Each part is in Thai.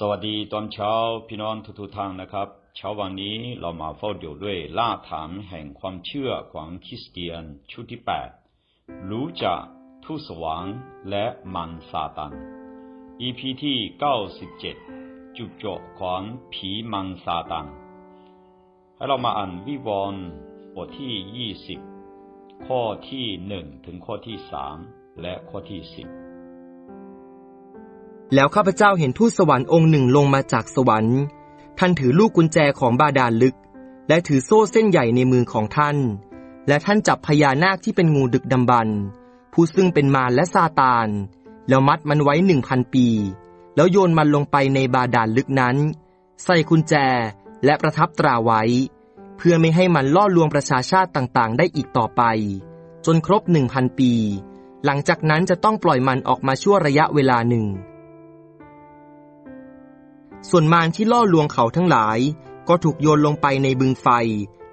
สวัสดีตอนเช้าพี่น้องทุกๆทางนะครับ เช้าวันนี้เรามาเฝ้าเดี่ยวด้วยล่าถามแห่งความเชื่อของคริสเตียนชุดที่แปดรู้จักทูตสวรรค์และมันซาตัน EP ที่เก้าสิบเจ็ดจุดจบของผีมังซาตัน ให้เรามาอ่านวิวรณ์บทที่ยี่สิบข้อที่หนึ่งถึงข้อที่สามและข้อที่สิบ แล้วข้าพเจ้าเห็นทูตสวรรค์องค์หนึ่งลงมาจากสวรรค์ ท่านถือลูกกุญแจของบาดาลลึก และถือโซ่เส้นใหญ่ในมือของท่าน และท่านจับพญานาคที่เป็นงูดึกดำบรรผู้ซึ่งเป็นมารและซาตาน แล้วมัดมันไว้หนึ่งพันปี แล้วโยนมันลงไปในบาดาลลึกนั้น ใส่กุญแจและประทับตราไว้ เพื่อไม่ให้มันล่อลวงประชาชาติต่างๆ ได้อีกต่อไป จนครบหนึ่งพันปี หลังจากนั้นจะต้องปล่อยมันออกมาชั่วระยะเวลาหนึ่ง ส่วนมารที่ล่อลวงเขาทั้งหลาย ก็ถูกโยนลงไปในบึงไฟ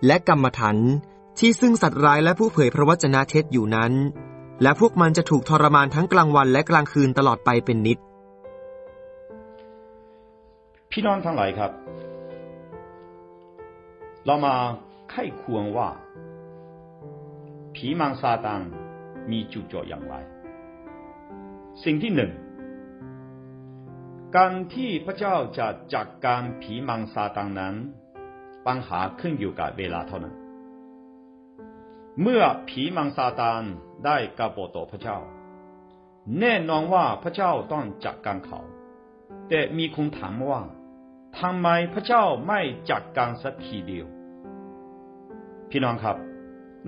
และกรรมฐานที่ซึ่งสัตว์ร้ายและผู้เผยพระวจนะเท็จอยู่นั้น และพวกมันจะถูกทรมานทั้งกลางวันและกลางคืนตลอดไปเป็นนิด พี่น้องทั้งหลายครับ เรามาไข้ควงว่า ผีมังซาตันมีจุดจบอย่างไร สิ่งที่หนึ่ง การที่พระเจ้าจะจัดการผีมังซาตันนั้น ปัญหาขึ้นอยู่กับเวลาเท่านั้น เมื่อผีมังซาตานได้กบฏต่อพระเจ้า แน่นอนว่าพระเจ้าต้องจัดการเขา แต่มีคนถามว่าทำไมพระเจ้าไม่จัดการสักทีเดียว พี่น้องครับ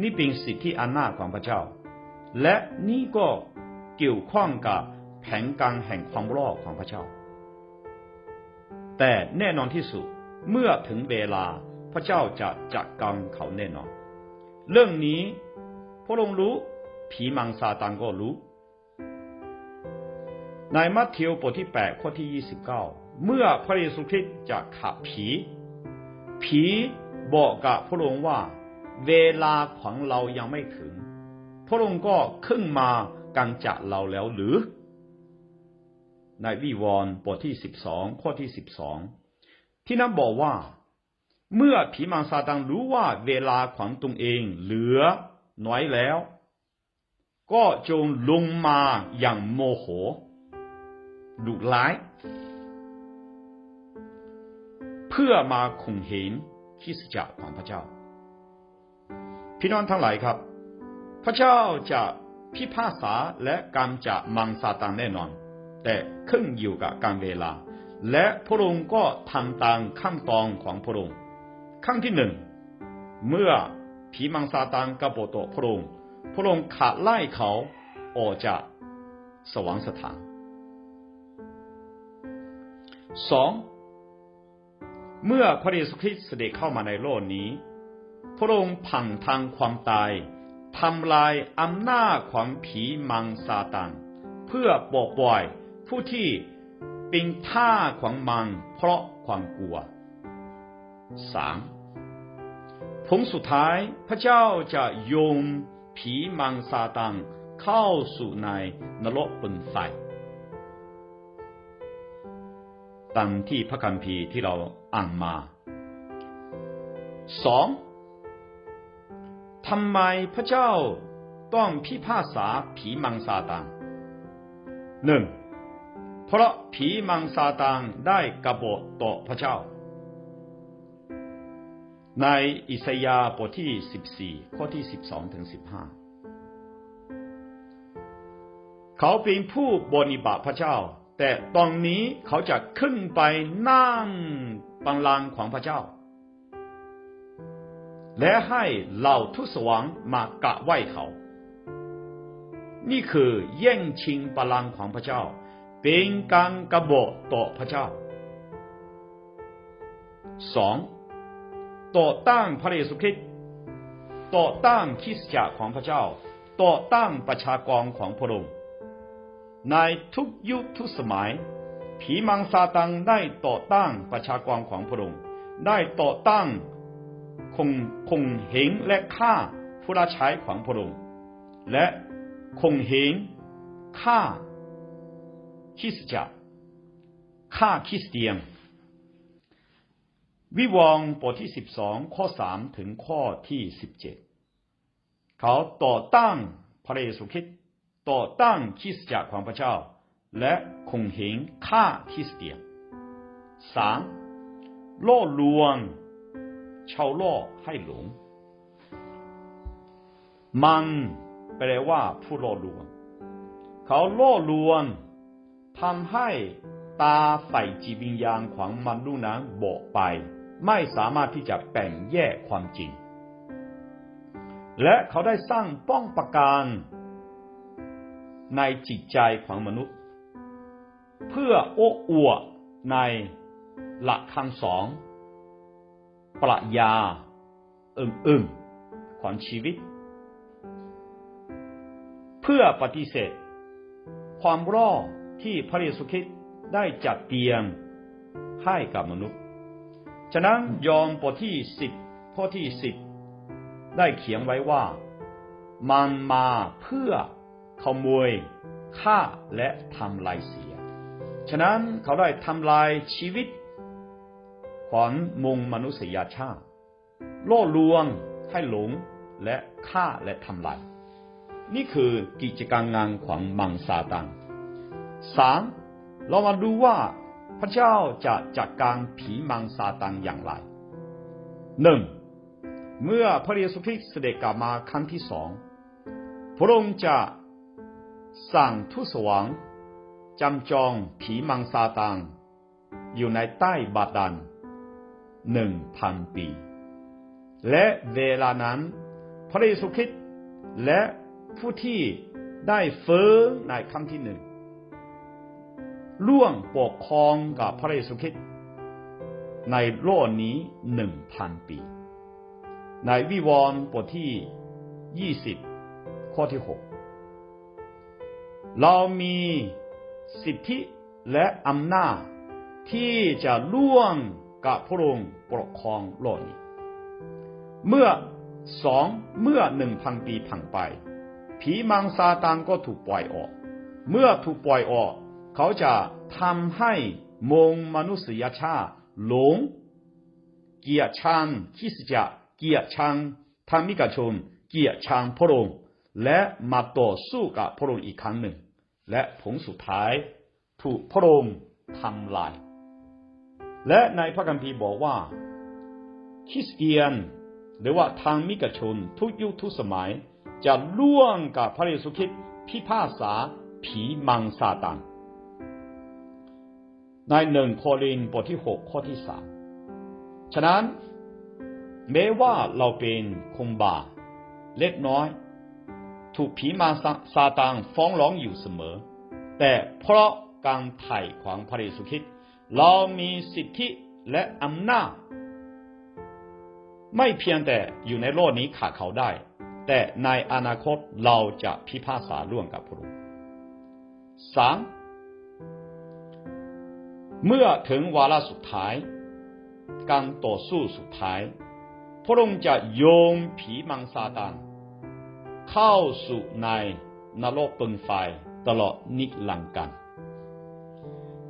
นี่เป็นสิทธิอำนาของพระเจ้า และนี่ก็เกี่ยวข้องกับแผนการแห่งความรอดของพระเจ้า แต่แน่นอนที่สุดเมื่อถึงเวลาพระเจ้าจะจัดการเขาแน่นอน เรื่องนี้พระองค์รู้ผีมังซาตันก็รู้ ในมัทธิวบทที่ 8 ข้อที่ 29 เมื่อพระเยซูคริสต์จะขับผี ผีบอกกับพระองค์ว่า เวลาของเรายังไม่ถึง พระองค์ก็ขึ้นมากันจัดเราแล้วหรือ ในวิวรณ์บทที่12ข้อที่12ที่นั้นบอกว่า เมื่อผีมังซาตันรู้ว่าเวลาของตนเองเหลือน้อยแล้ว ก็จงลงมาอย่างโมโหดุร้าย เพื่อมาข่มเหงคริสจักรของพระเจ้า พี่น้องทั้งหลายครับ พระเจ้าจะพิพากษาและกำจัดมังซาตันแน่นอน แต่ขึ้นอยู่กับการเวลา และพระองค์ก็ทำตามขั้นตอนของพระองค์ขั้นที่หนึ่งเมื่อผีมังซาตันกบฏต่อพระองค์พระองค์ขัดไล่เขาออกจากสวรรคสถานสองเมื่อพระเยซูคริสต์เสด็จเข้ามาในโลกนี้ พระองค์พังทางความตายทำลายอำนาจของผีมังซาตันเพื่อปกป่อย ผู้ที่เป็นท่าของมันเพราะความกลัวสามผลสุดท้ายพระเจ้าจะโยงผีมังซาตันเข้าสู่ในนรกบนไฟตามที่พระคัมภีร์ที่เราอ่านมาสองทำไมพระเจ้าต้องพิพากษาผีมังซาตันหนึ่ง เพราะผีมังซาตันได้กบฏต่อพระเจ้า ในอิสยาห์บทที่ 14 ข้อที่ 12ถึง15 เขาเป็นผู้บริบาพระเจ้า แต่ตอนนี้เขาจะขึ้นไปนั่งบังลังของพระเจ้า และให้เหล่าทุสวรรค์มากะไหว้เขา นี่คือแย่งชิงบัลลังก์ของพระเจ้า เป็นการกบฏต่อพระเจ้าสองต่อต้านพระเยซูคริสต์ต่อต้านคริสตจักรของพระเจ้า ต่อต้านประชากรของพระองค์ในทุกยุคทุกสมัย ผีมังซาตันได้ต่อต้านประชากรของพระองค์ได้ต่อต้านคงคงเหงและฆ่าผู้รับใช้ของพระองค์และคงเหงฆ่า คริสตจักรฆ่าคริสเตียน วิวรณ์บทที่สิบสองข้อสามถึงข้อที่สิบเจ็ดเขาต่อต้านพระเยซูคริสต์ต่อต้านคริสตจักรของพระเจ้า และข่มเหงฆ่าคริสเตียนสามล่อลวงชาวล่อให้หลง มันแปลว่าผู้ล่อลวง เขาล่อลวง ทำให้ตาฝ่ายจิตวิญญาณของมนุษย์นั้นบอดไป ไม่สามารถที่จะแบ่งแยกความจริง และเขาได้สร้างป้องประการในจิตใจของมนุษย์ เพื่อโอ้อวดในหลักคำสอนปรัชญาอื่นๆของชีวิต เพื่อปฏิเสธ ความรอด ที่พระเยซูคริสต์ได้จัดเตียงให้กับมนุษย์ ฉะนั้นยอห์นบทที่สิบข้อที่สิบได้เขียนไว้ว่า มันมาเพื่อขโมยฆ่าและทำลายเสีย ฉะนั้นเขาได้ทำลายชีวิตของมงมนุษยชาติล่อลวงให้หลงและฆ่าและทำลาย นี่คือกิจการงานของมังซาตัน สามเรามาดูว่าพระเจ้าจะจัดการผีมังซาตันอย่างไรหนึ่งเมื่อพระเยซูคริสต์เสด็จกลับมาครั้งที่สองพระองค์จะสั่งทุสวงจำจองผีมังซาตันอยู่ในใต้บาดาลหนึ่งพันปี และเวลานั้น พระเยซูคริสต์และผู้ที่ได้เฟื้นในครั้งที่หนึ่ง ร่วงปกครองกับพระเยซูคริสต์ในโลกนี้หนึ่งพันปี ในวิวรณ์บทที่ยี่สิบข้อที่หกเรามีสิทธิและอำนาจที่จะล่วงกับพระองค์ปกครองโลกนี้ เมื่อสองเมื่อหนึ่งพันปีผ่านไป ผีมังซาตานก็ถูกปล่อยออก เมื่อถูกปล่อยออก เขาจะทำให้มงมนุษยชาติหลง เกียรชังคิสจักเกียรชังธรรมิกชน เกียรชังพระองค์และมาต่อสู้กับพระองค์อีกครั้งหนึ่ง และผลสุดท้ายถูกพระองค์ทำลาย และในพระคัมภีร์บอกว่าคริสเตียนหรือว่าทางมิกชนทุกยุคทุกสมัย จะล่วงกับพระเยซูคริสต์พิพากษาผีมังซาตัน ในหนึ่งโครินบทที่หกข้อที่สามฉะนั้นแม้ว่าเราเป็นคงบาเล็กน้อย ถูกผีมาซาตานฟ้องร้องอยู่เสมอ แต่เพราะการไถ่ของพระเยซูคริสต์เรามีสิทธิและอำนาจไม่เพียงแต่อยู่ในโลกนี้ขาดเขาได้ แต่ในอนาคตเราจะพิพากษาร่วมกับพระองค์สาม เมื่อถึงวาระสุดท้าย การต่อสู้สุดท้าย พระองค์จะโยงผีมังซาตานเข้าสู่ในนรกเปิงไฟตลอดนิรันดร์กัน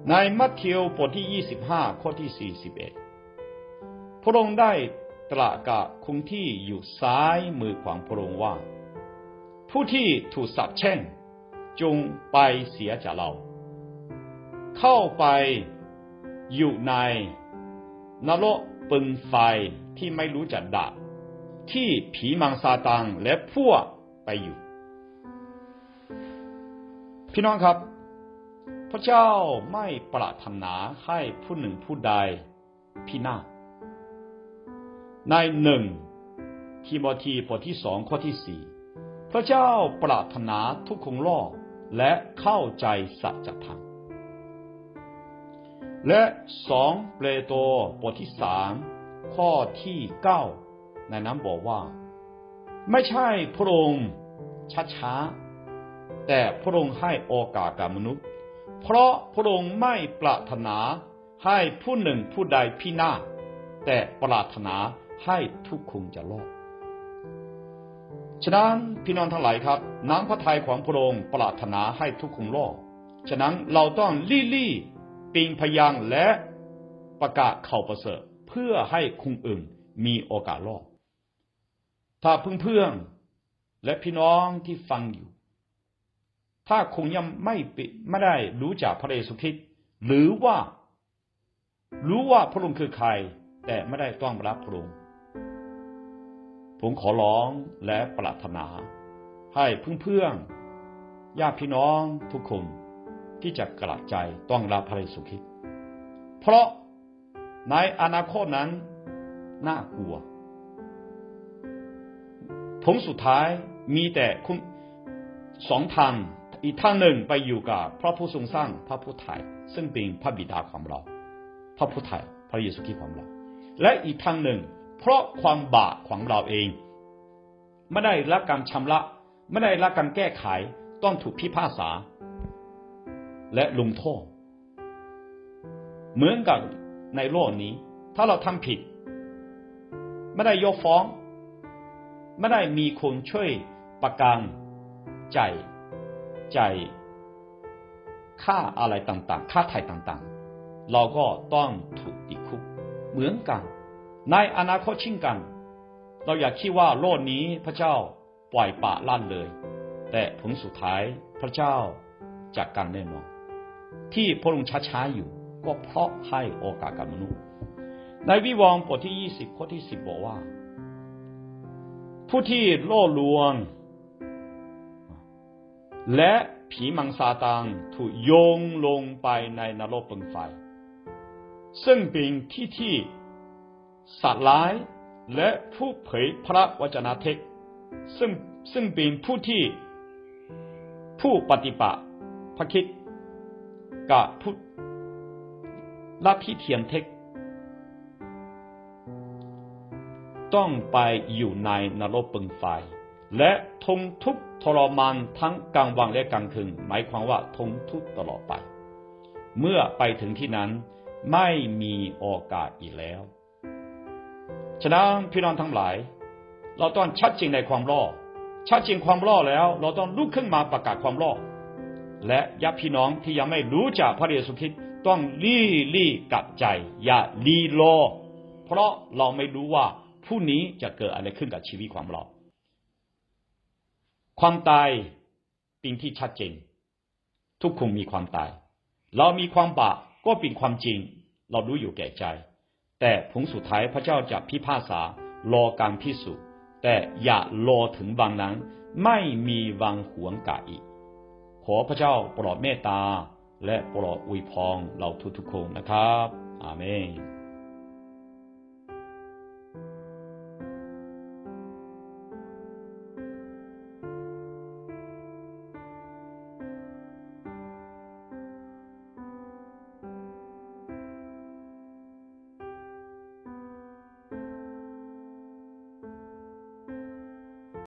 ในมัทธิวบทที่ 25 ข้อที่ 41 พระองค์ได้ตรัสกับคนที่อยู่ซ้ายมือของพระองค์ว่า ผู้ที่ถูกสับแช่งจงไปเสียจากเรา เข้าไป อยู่ในนรกเปิงไฟที่ไม่รู้จักดับ ที่ผีมังซาตังและพวกไปอยู่ พี่น้องครับ พระเจ้าไม่ปรารถนาให้ผู้หนึ่งผู้ใดพินาศในหนึ่งทีโมธีบทที่สองข้อที่สี่พระเจ้าปรารถนาทุกคงรอดและเข้าใจสัจธรรม และสองเปโตรบทที่สามข้อที่เก้าในนั้นบอกว่า ไม่ใช่พระองค์ช้าๆแต่พระองค์ให้โอกาสกับมนุษย์ เพราะพระองค์ไม่ปรารถนาให้ผู้หนึ่งผู้ใดพินาศแต่ปรารถนาให้ทุกคนจะรอดฉะนั้นพี่น้องทั้งหลายครับ น้ำพระทัยของพระองค์ปรารถนาให้ทุกคนรอดฉะนั้นเราต้องรีบ ปิงพยังและประกาศข่าวประเสริฐ เพื่อให้คุงอื่นมีโอกาสรอดถ้าเพื่อนๆและพี่น้องที่ฟังอยู่ ถ้าคงยังไม่ปิไม่ได้รู้จักพระเยซูคริสต์หรือว่า รู้ว่าพระองค์คือใคร แต่ไม่ได้ต้องรับพระองค์ผมขอร้องและปรารถนา ให้เพื่อนๆญาติพี่น้องทุกคน ที่จะกระใจต้องรับพระเยซูคริสต์เพราะในอนาคตนั้นน่ากลัวผลสุดท้ายมีแต่คุณสองทางอีกทางหนึ่งไปอยู่กับพระผู้ทรงสร้างพระผู้ไถ่ซึ่งเป็นพระบิดาของเรา พระผู้ไถ่พระเยซูคริสต์ของเรา และอีกทางหนึ่ง เพราะความบาปของเราเอง ไม่ได้รับการชำระ ไม่ได้รับการแก้ไขต้องถูกพิพากษา และลงโทษ เหมือนกับในโลกนี้ ถ้าเราทำผิด ไม่ได้ยกฟ้อง ไม่ได้มีคนช่วยประกันใจใจค่าอะไรต่างๆ ค่าไถ่ต่างๆ เราก็ต้องถูกติดคุก เหมือนกัน ในอนาคตชิ่งกัน เราอยากคิดว่าโลกนี้พระเจ้าปล่อยปะลั่นเลย แต่ผลสุดท้ายพระเจ้าจัดกการแน่นอน ที่พระองค์ช้าๆอยู่ ก็เพราะให้โอกาสกับมนุษย์ ในวิวรณ์บทที่ยี่สิบข้อที่สิบบอกว่า ผู้ที่โล่ลวง และผีมังซาตานถูกโยงลงไปในนรกเป็นไฟ ซึ่งเป็นที่ที่สัตว์ร้ายและผู้เผยพระวจนะเทศซึ่งซึ่งเป็นผู้ที่ผู้ปฏิบัติพระคิด กับผู้ลัทธิเทียมเทค ต้องไปอยู่ในนรกปึงไฟ และทนทุกทรมานทั้งกลางวันและกลางคืนหมายความว่าทนทุกตลอดไป เมื่อไปถึงที่นั้นไม่มีโอกาสอีกแล้ว ฉะนั้นพี่น้องทั้งหลาย เราต้องชัดจริงในความรอดชัดจริงความรอดแล้ว เราต้องลุกขึ้นมาประกาศความรอด และญาติพี่น้องที่ยังไม่รู้จักพระเยซูคริสต์ต้องรีรีกลับใจ อย่ารีรอเพราะเราไม่รู้ว่าพรุ่งนี้จะเกิดอะไรขึ้นกับชีวิตของเรา ความตายเป็นที่ชัดเจน ทุกคนมีความตาย เรามีความบาปก็เป็นความจริง เรารู้อยู่แก่ใจ แต่ผลสุดท้ายพระเจ้าจะพิพากษารอการพิสูจน์แต่อย่ารอถึงบางนั้น ไม่มีวังหวงกาอีก ขอพระเจ้าโปรดเมตตา และโปรดอวยพรเราทุกๆคนนะครับ อาเมน